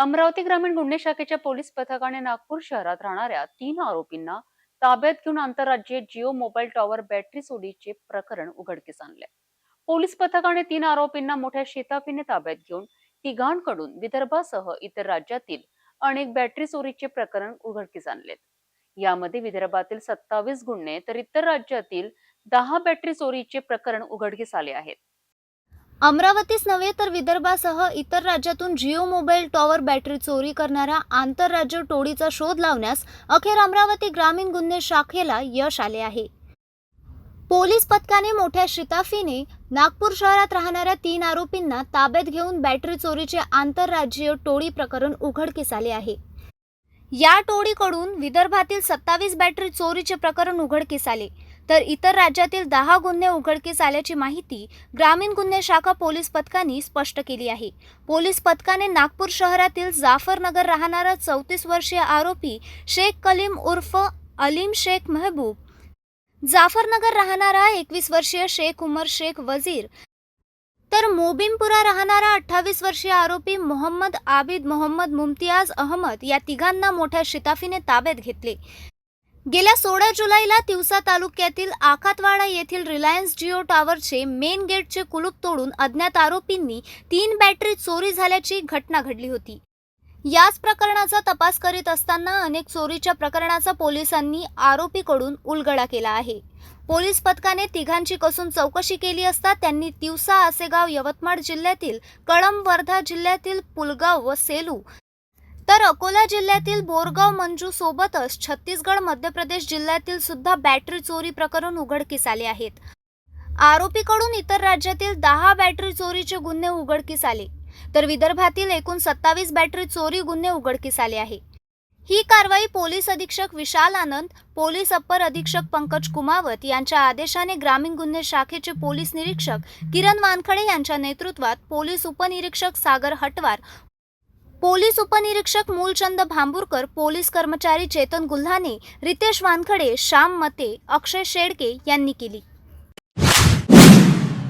अमरावती ग्रामीण गुन्हे शाखेच्या पोलीस पथकाने नागपूर शहरात राहणाऱ्या तीन आरोपींना ताब्यात घेऊन आंतरराज्यीय जिओ मोबाईल टॉवर बॅटरी चोरीचे प्रकरण उघडकीस आणले. पोलीस पथकाने तीन आरोपींना मोठ्या शेताफीने ताब्यात घेऊन तिघांकडून विदर्भासह इतर राज्यातील अनेक बॅटरी चोरीचे प्रकरण उघडकीस आणले यामध्ये विदर्भातील सत्तावीस गुन्हे तर इतर राज्यातील दहा बॅटरी चोरीचे प्रकरण उघडकीस आले आहेत. अमरावतीच नव्हे तर विदर्भासह इतर राज्यातून जिओ मोबाईल टॉवर बॅटरी चोरी करणाऱ्या आंतरराज्य टोळीचा शोध लावण्यास अखेर अमरावती ग्रामीण गुन्हे शाखेला यश आले आहे. पोलीस पथकाने मोठ्या शिताफीने नागपूर शहरात राहणाऱ्या तीन आरोपींना ताब्यात घेऊन बॅटरी चोरीचे आंतरराज्यीय टोळी प्रकरण उघडकीस आले आहे. या टोळीकडून विदर्भातील सत्तावीस बॅटरी चोरीचे प्रकरण उघडकीस आले. तर इतर राज्यातील दहा गुन्हे उघडकीस आल्याची माहिती ग्रामीण गुन्हे शाखा पोलीस पथकाने स्पष्ट केली आहे. पोलीस पथकाने नागपूर शहरातील जाफरनगर राहणारा चौतीस वर्षीय आरोपी शेख कलीम उर्फ अलीम शेख महबूब जाफरनगर राहणारा एकवीस वर्षीय शेख उमर शेख वजीर तर मोबिमपुरा राहणारा अठ्ठावीस वर्षीय आरोपी मोहम्मद आबिद मोहम्मद मुमतियाज अहमद या तिघांना मोठ्या शिताफीने ताब्यात घेतले. गेल्या सोळा जुलैला तिवसा तालुक्यातील आखातवाडा येथील रिलायन्स जिओ टॉवरचे मेन गेटचे कुलूप तोडून अज्ञात आरोपींनी तीन बॅटरी चोरी झाल्याची घटना घडली होती. याच प्रकरणाचा तपास करीत असताना अनेक चोरीच्या प्रकरणाचा पोलिसांनी आरोपीकडून उलगडा केला आहे. पोलीस पथकाने तिघांची कसून चौकशी केली असता त्यांनी तिवसा आसेगाव यवतमाळ जिल्ह्यातील कळंब वर्धा जिल्ह्यातील पुलगाव व सेलू तर अकोला जिल्ह्यातील बोरगाव मंजू सोबतच छत्तीसगड मध्य प्रदेश जिल्ह्यातील सुद्धा बॅटरी चोरी प्रकरण उघडकीस आले आहेत. आरोपीकडून इतर राज्यातील दहा बॅटरी चोरीचे गुन्हे उघडकीस आले. तर विदर्भातील एकूण सत्तावीस बॅटरी चोरी गुन्हे उघडकीस आले आहे. ही कारवाई पोलीस अधीक्षक विशाल आनंद पोलीस अप्पर अधीक्षक पंकज कुमावत यांच्या आदेशाने ग्रामीण गुन्हे शाखेचे पोलीस निरीक्षक किरण वानखडे यांच्या नेतृत्वात पोलीस उपनिरीक्षक सागर हटवार पोलीस उपनिरीक्षक मूलचंद भांबूरकर पोलीस कर्मचारी चेतन गुल्हाने रितेश वानखडे श्याम मते अक्षय शेडके यांनी केली.